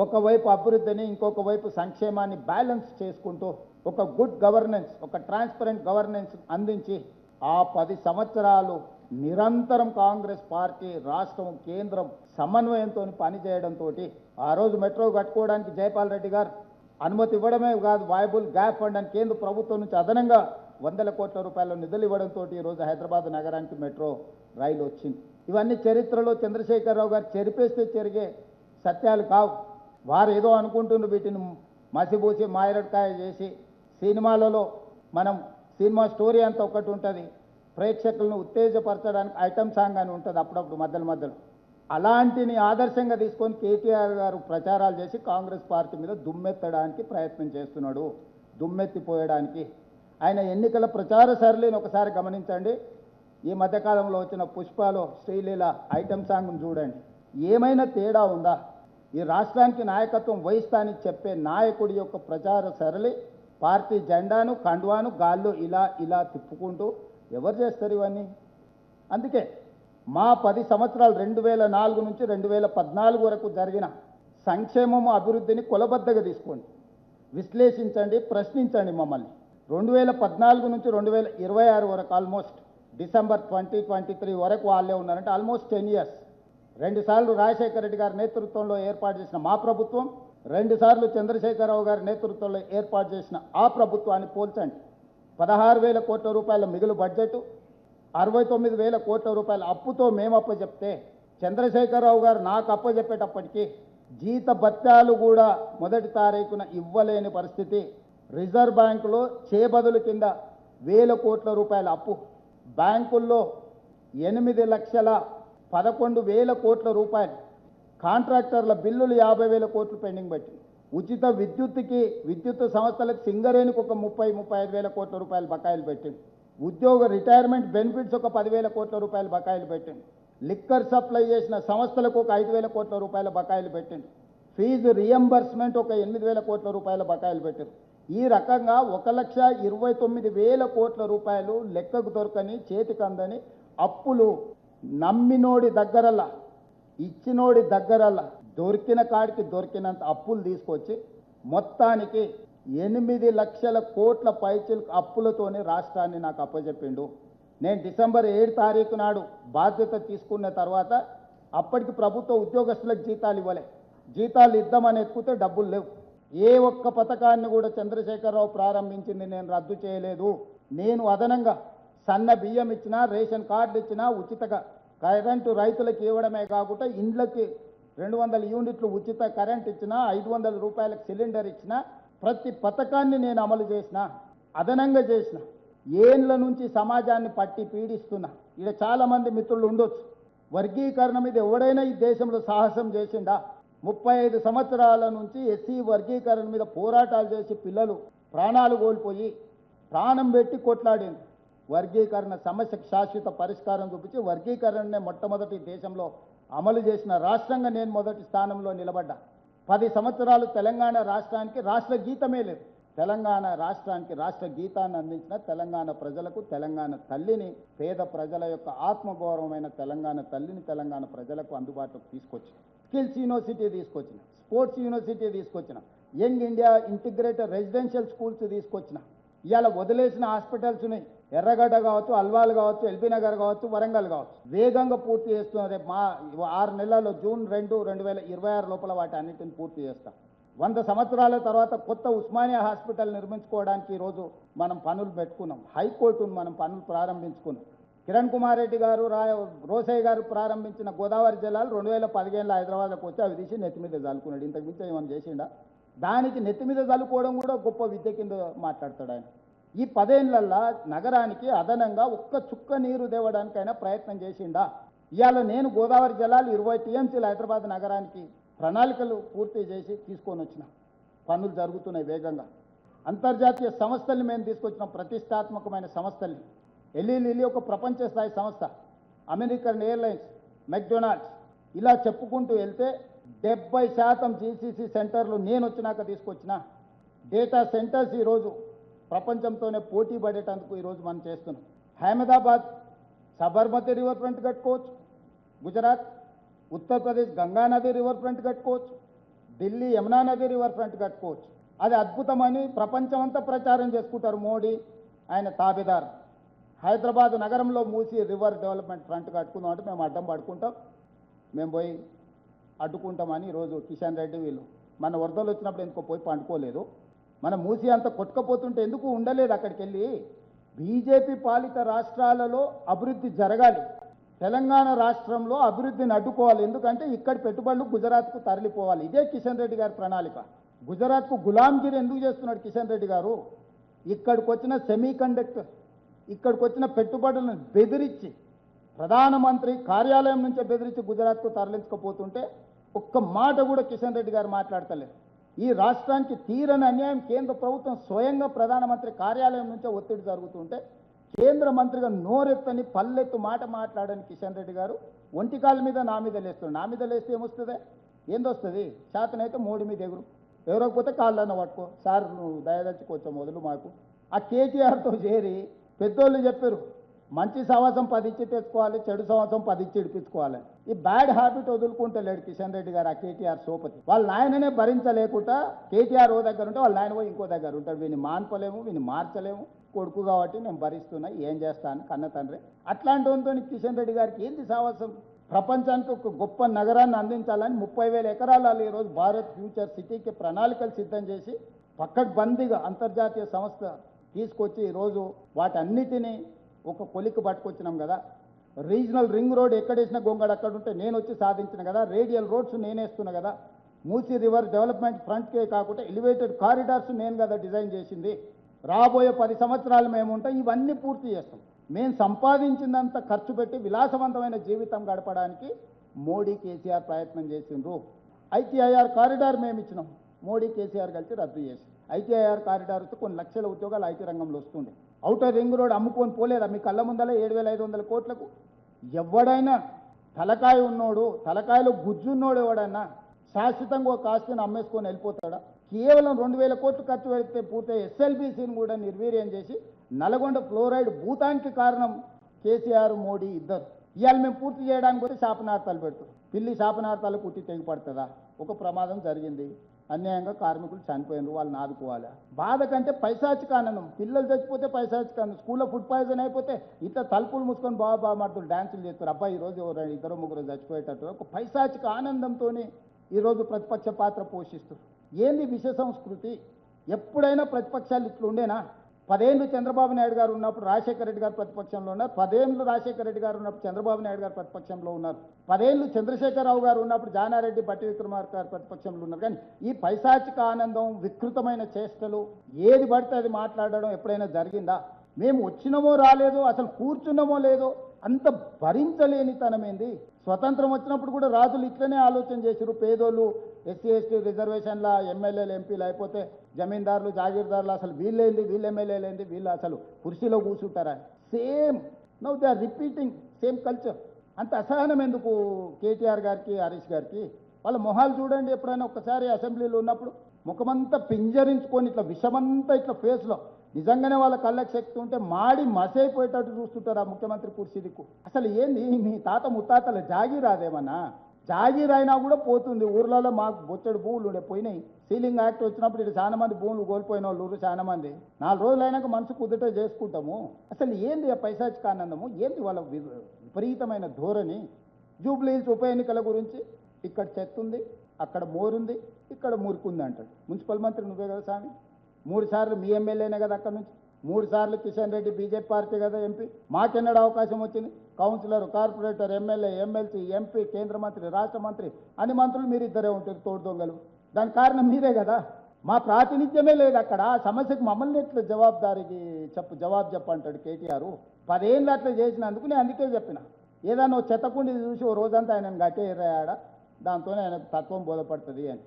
ఒకవైపు అభివృద్ధిని ఇంకొక వైపు సంక్షేమాన్ని బ్యాలెన్స్ చేసుకుంటూ ఒక గుడ్ గవర్నెన్స్ ఒక ట్రాన్స్పరెంట్ గవర్నెన్స్ అందించి ఆ పది సంవత్సరాలు నిరంతరం కాంగ్రెస్ పార్టీ రాష్ట్రం కేంద్రం సమన్వయంతో పనిచేయడంతో ఆ రోజు మెట్రో కట్టుకోవడానికి జయపాల్ రెడ్డి గారు అనుమతి ఇవ్వడమే కాదు వాయబుల్ గ్యాప్ ఫండ్ అని కేంద్ర ప్రభుత్వం నుంచి అదనంగా వందల కోట్ల రూపాయల నిధులు ఇవ్వడంతో ఈరోజు హైదరాబాద్ నగరానికి మెట్రో రైలు వచ్చింది. ఇవన్నీ చరిత్రలో చంద్రశేఖరరావు గారు చెరిపేస్తే జరిగే సత్యాలు కావు. వారు ఏదో అనుకుంటున్న వీటిని మసిబూసి మాయరడ్కాయ చేసి. సినిమాలలో మనం సినిమా స్టోరీ అంత ఒకటి ఉంటుంది. ప్రేక్షకులను ఉత్తేజపరచడానికి ఐటమ్ సాంగ్ అని ఉంటుంది అప్పుడప్పుడు మధ్యలో మధ్యలో. అలాంటిని ఆదర్శంగా తీసుకొని కేటీఆర్ గారు ప్రచారాలు చేసి కాంగ్రెస్ పార్టీ మీద దుమ్మెత్తడానికి ప్రయత్నం చేస్తున్నాడు. దుమ్మెత్తిపోయడానికి. ఆయన ఎన్నికల ప్రచార సరళిని ఒకసారి గమనించండి. ఈ మధ్యకాలంలో వచ్చిన పుష్పలో శ్రీలీల ఐటమ్ సాంగ్ను చూడండి. ఏమైనా తేడా ఉందా? ఈ రాష్ట్రానికి నాయకత్వం వహిస్తానని చెప్పే నాయకుడి యొక్క ప్రచార సరళి పార్టీ జెండాను కండువాను గాల్లో ఇలా ఇలా తిప్పుకుంటూ ఎవరు చేస్తారు ఇవన్నీ? అందుకే మా పది సంవత్సరాలు రెండు వేల నాలుగు నుంచి రెండు వేల పద్నాలుగు వరకు జరిగిన సంక్షేమము అభివృద్ధిని కొలబద్దగా తీసుకోండి. విశ్లేషించండి ప్రశ్నించండి మమ్మల్ని. రెండు వేల పద్నాలుగు నుంచి రెండు వేల ఇరవై ఆరు వరకు almost December twenty twenty three వరకు వాళ్ళే ఉన్నారంటే ఆల్మోస్ట్ టెన్ ఇయర్స్ రెండుసార్లు రాజశేఖర రెడ్డి గారి నేతృత్వంలో ఏర్పాటు చేసిన మా ప్రభుత్వం రెండుసార్లు చంద్రశేఖరరావు గారి నేతృత్వంలో ఏర్పాటు చేసిన ఆ ప్రభుత్వాన్ని పోల్చండి. పదహారు వేల కోట్ల రూపాయల మిగులు బడ్జెట్ అరవై తొమ్మిది వేల కోట్ల రూపాయల అప్పుతో మేము అప్పచెప్తే చంద్రశేఖరరావు గారు నాకు అప్పచెప్పేటప్పటికీ జీత భత్యాలు కూడా మొదటి తారీఖున ఇవ్వలేని పరిస్థితి. రిజర్వ్ బ్యాంకులో చేబదులు కింద వేల కోట్ల రూపాయల అప్పు. బ్యాంకుల్లో ఎనిమిది లక్షల పదకొండు వేల కోట్ల రూపాయలు. కాంట్రాక్టర్ల బిల్లులు యాభై వేల కోట్లు పెండింగ్ పెట్టి ఉచిత విద్యుత్కి విద్యుత్ సంస్థలకు సింగరేణికి ఒక ముప్పై ముప్పై ఐదు వేల కోట్ల రూపాయలు బకాయిలు పెట్టింది. ఉద్యోగ రిటైర్మెంట్ బెనిఫిట్స్ ఒక పదివేల కోట్ల రూపాయలు బకాయిలు పెట్టింది. లిక్కర్ సప్లై చేసిన సంస్థలకు ఒక ఐదు వేల కోట్ల రూపాయల బకాయిలు పెట్టింది. ఫీజు రియంబర్స్మెంట్ ఒక ఎనిమిది వేల కోట్ల రూపాయల బకాయిలు పెట్టారు ఈ రకంగా ఒక లక్ష ఇరవై తొమ్మిది వేల కోట్ల రూపాయలు లెక్కకు దొరకని చేతికి అందని అప్పులు నమ్మినోడి దగ్గరలా ఇచ్చినోడి దగ్గరలా దొరికిన కాడికి దొరికినంత అప్పులు తీసుకొచ్చి మొత్తానికి ఎనిమిది లక్షల కోట్ల పైచిల్ అప్పులతోనే రాష్ట్రాన్ని నాకు అప్పచెప్పిండు నేను డిసెంబర్ ఏడు తారీఖు నాడు బాధ్యత తీసుకున్న తర్వాత అప్పటికి ప్రభుత్వ ఉద్యోగస్తులకు జీతాలు ఇవ్వలే. జీతాలు ఇద్దామని ఎత్తుకుతే డబ్బులు లేవు. ఏ ఒక్క పథకాన్ని కూడా చంద్రశేఖరరావు ప్రారంభించింది నేను రద్దు చేయలేదు. నేను అదనంగా సన్న బియ్యం ఇచ్చినా రేషన్ కార్డులు ఇచ్చినా ఉచితగా కరెంటు రైతులకు ఇవ్వడమే కాకుండా ఇండ్లకి రెండు వందల యూనిట్లు ఉచిత కరెంట్ ఇచ్చినా ఐదు వందల రూపాయలకు సిలిండర్ ఇచ్చినా ప్రతి పథకాన్ని నేను అమలు చేసిన అదనంగా చేసిన ఏండ్ల నుంచి సమాజాన్ని పట్టి పీడిస్తున్నా. ఇక చాలామంది మిత్రులు ఉండొచ్చు. వర్గీకరణ మీద ఎవడైనా ఈ దేశంలో సాహసం చేసిండా? ముప్పై ఐదు సంవత్సరాల నుంచి ఎస్సీ వర్గీకరణ మీద పోరాటాలు చేసి పిల్లలు ప్రాణాలు కోల్పోయి ప్రాణం పెట్టి కొట్లాడింది వర్గీకరణ సమస్యకు శాశ్వత పరిష్కారం చూపించి వర్గీకరణనే మొట్టమొదటి దేశంలో అమలు చేసిన రాష్ట్రంగా నేను మొదటి స్థానంలో నిలబడ్డా. పది సంవత్సరాలు తెలంగాణ రాష్ట్రానికి రాష్ట్ర గీతమే లేదు. తెలంగాణ రాష్ట్రానికి రాష్ట్ర గీతాన్ని అందించిన తెలంగాణ ప్రజలకు తెలంగాణ తల్లిని పేద ప్రజల యొక్క ఆత్మగౌరవమైన తెలంగాణ తల్లిని తెలంగాణ ప్రజలకు అందుబాటులోకి తీసుకొచ్చిన. స్కిల్స్ యూనివర్సిటీ తీసుకొచ్చిన స్పోర్ట్స్ యూనివర్సిటీ తీసుకొచ్చిన young India integrated residential schools తీసుకొచ్చిన. ఇవాళ వదిలేసిన హాస్పిటల్స్ ఉన్నాయి. ఎర్రగడ్డ కావచ్చు అల్వాల్ కావచ్చు ఎల్బీ నగర్ కావచ్చు వరంగల్ కావచ్చు. వేగంగా పూర్తి చేస్తున్నాం. రేపు మా ఆరు నెలల్లో జూన్ రెండు రెండు వేల ఇరవై ఆరు లోపల వాటి అన్నిటిని పూర్తి చేస్తాం. వంద సంవత్సరాల తర్వాత కొత్త ఉస్మానియా హాస్పిటల్ నిర్మించుకోవడానికి ఈరోజు మనం పనులు పెట్టుకున్నాం. హైకోర్టును మనం పనులు ప్రారంభించుకున్నాం. కిరణ్ కుమార్ రెడ్డి గారు రా రోసయ్య గారు ప్రారంభించిన గోదావరి జిల్లాలు రెండు వేల పదిహేనులో హైదరాబాద్కి వచ్చి అవి తీసి నెత్తి మీద చల్లుకున్నాడు ఇంతకు మించి ఏమైనా చేసిండా? దానికి నెత్తి మీద చల్లుకోవడం కూడా గొప్ప విద్య కింద మాట్లాడతాడు ఆయన. ఈ పదేళ్ళల్లా నగరానికి అదనంగా ఒక్క చుక్క నీరు తేవడానికైనా ప్రయత్నం చేసిండా? ఇవాళ నేను గోదావరి జలాలు ఇరవై టీఎంసీలు హైదరాబాద్ నగరానికి ప్రణాళికలు పూర్తి చేసి తీసుకొని వచ్చిన. పనులు జరుగుతున్నాయి వేగంగా. అంతర్జాతీయ సంస్థల్ని మేము తీసుకొచ్చిన ప్రతిష్టాత్మకమైన సంస్థల్ని. ఎల్లి లిల్లీ ఒక ప్రపంచ స్థాయి సంస్థ. American Airlines McDonald's. ఇలా చెప్పుకుంటూ వెళ్తే డెబ్బై శాతం జీసీసీ సెంటర్లు నేను వచ్చినాక తీసుకొచ్చిన. డేటా సెంటర్స్ ఈరోజు ప్రపంచంతోనే పోటీ పడేటందుకు ఈరోజు మనం చేస్తున్నాం. అహ్మదాబాద్ సబర్మతి రివర్ ఫ్రంట్ కట్టుకోవచ్చు. గుజరాత్ ఉత్తరప్రదేశ్ గంగా నది రివర్ ఫ్రంట్ కట్టుకోవచ్చు. ఢిల్లీ యమునా నది రివర్ ఫ్రంట్ కట్టుకోవచ్చు. అది అద్భుతమని ప్రపంచమంతా ప్రచారం చేసుకుంటారు మోడీ ఆయన తాబేదారు. హైదరాబాద్ నగరంలో మూసి రివర్ డెవలప్మెంట్ ఫ్రంట్ కట్టుకుందాం అంటే మేము అడ్డం పడుకుంటాం. మేము పోయి అడ్డుకుంటామని ఈరోజు కిషన్ రెడ్డి వీళ్ళు మన వరదలు వచ్చినప్పుడు ఎందుకో పోయి పండుకోలేదు. మన మూసి అంత కొట్టుకపోతుంటే ఎందుకు ఉండలేదు అక్కడికి వెళ్ళి బీజేపీ పాలిత రాష్ట్రాలలో అభివృద్ధి జరగాలి. తెలంగాణ రాష్ట్రంలో అభివృద్ధిని అడ్డుకోవాలి ఎందుకంటే ఇక్కడ పెట్టుబడులు గుజరాత్కు తరలిపోవాలి. ఇదే కిషన్ రెడ్డి గారి ప్రణాళిక. గుజరాత్కు గులాంగిరి ఎందుకు చేస్తున్నాడు కిషన్ రెడ్డి గారు? ఇక్కడికి వచ్చిన సెమీ కండక్టర్ ఇక్కడికి వచ్చిన పెట్టుబడులను బెదిరించి ప్రధానమంత్రి కార్యాలయం నుంచే బెదిరించి గుజరాత్కు తరలించకపోతుంటే ఒక్క మాట కూడా కిషన్ రెడ్డి గారు మాట్లాడతలేదు. ఈ రాష్ట్రానికి తీరని అన్యాయం కేంద్ర ప్రభుత్వం స్వయంగా ప్రధానమంత్రి కార్యాలయం నుంచే ఒత్తిడి జరుగుతుంటే కేంద్ర మంత్రిగా నోరెత్తని పల్లెత్తు మాట మాట్లాడని కిషన్ రెడ్డి గారు ఒంటికాల మీద నా మీద లేస్తుంది నా మీద లేస్తే ఏమొస్తుంది? ఏందొస్తుంది? శాతనైతే మోడీ మీద ఎగురు. ఎవరకపోతే కాళ్ళన్న పట్టుకో. సార్ నువ్వు దయదచ్చి కొంచెం మొదలు మాకు. ఆ కేటీఆర్తో చేరి పెద్దోళ్ళు చెప్పారు మంచి సంవత్సరం పది ఇచ్చి తెచ్చుకోవాలి చెడు సంవత్సరం పది ఇచ్చి ఇడిపించుకోవాలి. ఈ బ్యాడ్ హ్యాబిట్ వదులుకుంటలేడు కిషన్ రెడ్డి గారు ఆ కేటీఆర్ సోపతి. వాళ్ళ నాయననే భరించలేకుండా కేటీఆర్ ఓ దగ్గర ఉంటే వాళ్ళ నాయన పోయి ఇంకో దగ్గర ఉంటాడు. వీని మాన్పలేము వీని మార్చలేము. కొడుకు కాబట్టి నేను భరిస్తున్నా ఏం చేస్తాను కన్న తండ్రి. అట్లాంటి వంతో కిషన్ రెడ్డి గారికి ఏంది సాహసం ప్రపంచానికి ఒక గొప్ప నగరాన్ని అందించాలని ముప్పై వేల ఎకరాలు ఈరోజు భారత్ ఫ్యూచర్ సిటీకి ప్రణాళికలు సిద్ధం చేసి పక్కకు బందీగా అంతర్జాతీయ సంస్థ తీసుకొచ్చి ఈరోజు వాటన్నిటినీ ఒక కొలికి పట్టుకొచ్చినాం కదా. రీజనల్ రింగ్ రోడ్ ఎక్కడేసిన గొంగడు అక్కడ ఉంటే నేను వచ్చి సాధించిన కదా. రేడియల్ రోడ్స్ నేనేస్తున్నా కదా. మూసీ రివర్ డెవలప్మెంట్ ఫ్రంట్కే కాకుండా ఎలివేటెడ్ కారిడార్స్ నేను కదా డిజైన్ చేసింది. రాబోయే పది సంవత్సరాలు మేము ఉంటాం ఇవన్నీ పూర్తి చేస్తాం. మేము సంపాదించినంత ఖర్చు పెట్టి విలాసవంతమైన జీవితం గడపడానికి మోడీ కేసీఆర్ ప్రయత్నం చేసిండ్రు. ఐటీఐఆర్ కారిడార్ మేము ఇచ్చినాం మోడీ కేసీఆర్ కలిసి రద్దు చేసి ఐటీఐఆర్ కారిడార్తో కొన్ని లక్షల ఉద్యోగాలు ఐటీ రంగంలో వస్తుంది అవుటర్ రింగ్ రోడ్ అమ్ముకొని పోలేదా? మీ కళ్ళ ముందల ఏడు వేల ఐదు వందల కోట్లకు. ఎవడైనా తలకాయ ఉన్నోడు తలకాయలో గుజ్జున్నోడు ఎవడైనా శాశ్వతంగా ఒక ఆస్తిని అమ్మేసుకొని వెళ్ళిపోతాడా? కేవలం రెండు వేల కోట్లు ఖర్చు పెడితే పూర్తి ఎస్ఎల్బీసీని కూడా నిర్వీర్యం చేసి నల్గొండ ఫ్లోరైడ్ భూతానికి కారణం కేసీఆర్ మోడీ ఇద్దరు. ఇవాళ మేము పూర్తి చేయడానికి పోతే శాపనార్థాలు పెడుతాం పిల్లి శాపనార్థాలు కుట్టి తెగిపడుతుందా ఒక ప్రమాదం జరిగింది. అన్యాయంగా కార్మికులు చనిపోయినారు వాళ్ళని ఆదుకోవాలి బాధ కంటే పైశాచిక ఆనందం. పిల్లలు చచ్చిపోతే పైశాచిక ఆనందం. స్కూల్లో ఫుడ్ పాయిజన్ అయిపోతే ఇట్లా తలుపులు మూసుకొని బాబా బాబా మాటలు డ్యాన్సులు చేస్తారు. అబ్బాయి ఈరోజు ఎవరు ఇద్దరు ముగ్గురు చచ్చిపోయేటట్టు ఒక పైశాచిక ఆనందంతోనే ఈరోజు ప్రతిపక్ష పాత్ర పోషిస్తారు ఏంది విష సంస్కృతి? ఎప్పుడైనా ప్రతిపక్షాలు ఇట్లుండేనా పదేళ్ళు చంద్రబాబు నాయుడు గారు ఉన్నప్పుడు రాజశేఖర రెడ్డి గారు ప్రతిపక్షంలో ఉన్నారు. పదేళ్ళు రాజశేఖర రెడ్డి గారు ఉన్నప్పుడు చంద్రబాబు నాయుడు గారు ప్రతిపక్షంలో ఉన్నారు. పదేళ్ళు చంద్రశేఖరరావు గారు ఉన్నప్పుడు జానారెడ్డి బట్టి విక్రమార్ గారు ప్రతిపక్షంలో ఉన్నారు. కానీ ఈ పైశాచిక ఆనందం వికృతమైన చేష్టలు ఏది పడితే అది మాట్లాడడం ఎప్పుడైనా జరిగిందా? మేము వచ్చినమో రాలేదో అసలు కూర్చున్నామో లేదో అంత భరించలేనితనమేంది స్వతంత్రం వచ్చినప్పుడు కూడా రాజులు ఇట్లనే ఆలోచన చేశారు పేదోళ్ళు ఎస్సీ ఎస్టీ రిజర్వేషన్ల ఎమ్మెల్యేలు ఎంపీలు అయిపోతే జమీందారులు జాగీర్దారులు అసలు వీళ్ళేంది? వీళ్ళు ఎమ్మెల్యేలేంది వీళ్ళు అసలు కుర్చీలో కూర్చుంటారా? Same. Now they are repeating same culture. అంత అసహనం ఎందుకు కేటీఆర్ గారికి హరీష్ గారికి? వాళ్ళ మొహాలు చూడండి ఎప్పుడైనా ఒక్కసారి అసెంబ్లీలో ఉన్నప్పుడు. ముఖమంతా పింజరించుకొని ఇట్లా విషమంతా ఇట్లా ఫేస్లో. నిజంగానే వాళ్ళ కళ్ళకి శక్తి ఉంటే మాడి మసైపోయేటట్టు చూస్తుంటారు ఆ ముఖ్యమంత్రి కుర్చీ దిక్కు. అసలు ఏంది? మీ తాత ముత్తాతల జాగిరాదేమన్నా? జాగీర్ అయినా కూడా పోతుంది. ఊర్లలో మాకు బొచ్చడి భూములు ఉండే పోయినాయి. సీలింగ్ యాక్ట్ వచ్చినప్పుడు ఇటు చాలా మంది భూములు కోల్పోయిన వాళ్ళు ఊరు చాలా మంది. నాలుగు రోజులు అయినాక మనసు కుదుట చేసుకుంటాము. అసలు ఏంది ఆ పైశాచిక ఆనందము ఏంది వాళ్ళ విపరీతమైన ధోరణి? జూబ్లీ ఉప ఎన్నికల గురించి ఇక్కడ చెత్త ఉంది అక్కడ మోరుంది ఇక్కడ మురుకుంది అంటాడు. మున్సిపల్ మంత్రి నువ్వే కదా స్వామి? మూడు సార్లు మీ ఎమ్మెల్యేనే కదా అక్కడ నుంచి? మూడు సార్లు కిషన్ రెడ్డి బీజేపీ పార్టీ కదా ఎంపీ? మాకెన్నడ అవకాశం వచ్చింది? Councillor corporator MLA MLC MP కేంద్ర మంత్రి రాష్ట్ర మంత్రి అన్ని మంత్రులు మీరు ఇద్దరే ఉంటారు తోడు దొంగలు. కారణం మీరే కదా. మా ప్రాతినిధ్యమే లేదు అక్కడ. ఆ సమస్యకు మమ్మల్ని ఎట్లా జవాబుదారికి చెప్పు జవాబు చెప్పంటాడు కేటీఆర్? పదేళ్ళు అట్లా చేసినందుకు నేను అందుకే చెప్పిన. ఏదైనా ఓ చెత్తకుండి చూసి ఓ రోజంతా ఆయన గట్టేరాడ దాంతోనే ఆయనకు తత్వం బోధపడుతుంది అని.